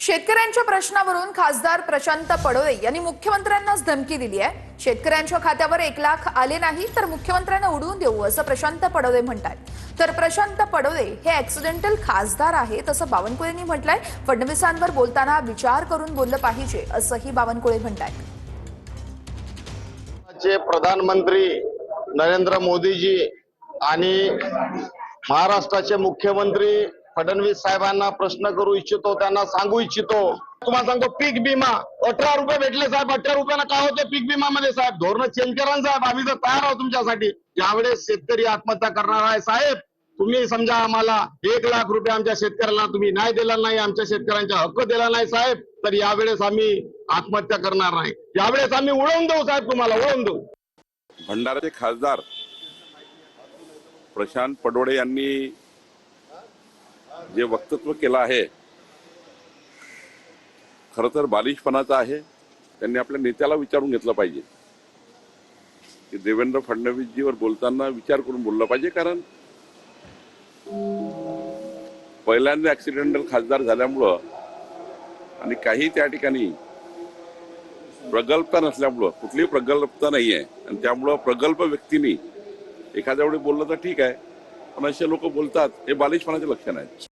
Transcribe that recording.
शेतकऱ्यांच्या प्रश्नावरून खासदार प्रशांत पडोळे यांनी मुख्यमंत्र्यांनाच धमकी दिली आहे शेतकऱ्यांच्या खात्यावर एक लाख आले नाही तर मुख्यमंत्र्यांना उडवून देऊ असं प्रशांत पडोळे म्हणतात तर प्रशांत पडोळे हे ऍक्सिडेंटल खासदार आहेत असं बावनकुळेंनी म्हटलंय. फडणवीसांवर बोलताना विचार करून बोललं पाहिजे असंही बावनकुळे म्हणतात प्रधानमंत्री नरेंद्र मोदीजी आणि महाराष्ट्राचे मुख्यमंत्री फडणवीस साहेबांना प्रश्न करू इच्छितो त्यांना सांगू इच्छितो. तुम्हाला सांगतो पीक विमा. अठरा रुपये भेटले साहेब अठरा रुपयाला काय होते पीक विमा मध्ये साहेब? धोरण चेंज करा साहेब आम्ही तर तयार आहोत तुमच्यासाठी. यावेळेस शेतकरी आत्महत्या करणार आहे साहेब तुम्ही समजा आम्हाला एक लाख रुपये आमच्या शेतकऱ्याला तुम्ही नाही दिला नाही आमच्या शेतकऱ्यांचा हक्क दिला नाही साहेब तर यावेळेस आम्ही आत्महत्या करणार नाही. यावेळेस आम्ही उडवून देऊ साहेब तुम्हाला उडवून देऊ. भंडाराचे खासदार प्रशांत पडोळे यांनी जे वक्तव्य केलं आहे खरं तर बालिशपणाचं आहे. त्यांनी आपल्या नेत्याला विचारून घेतलं पाहिजे. की देवेंद्र फडणवीसजीवर बोलताना विचार करून बोललं पाहिजे कारण पहिल्यांदा ऍक्सिडेंटल खासदार झाल्यामुळं आणि काही त्या ठिकाणी प्रगल्भता नसल्यामुळं कुठलीही प्रगल्भता नाही आहे आणि त्यामुळं प्रगल्भ व्यक्तींनी एखाद्या वेळी बोललं तर ठीक आहे पण असे लोक बोलतात हे बालिशपणाचे लक्षण आहे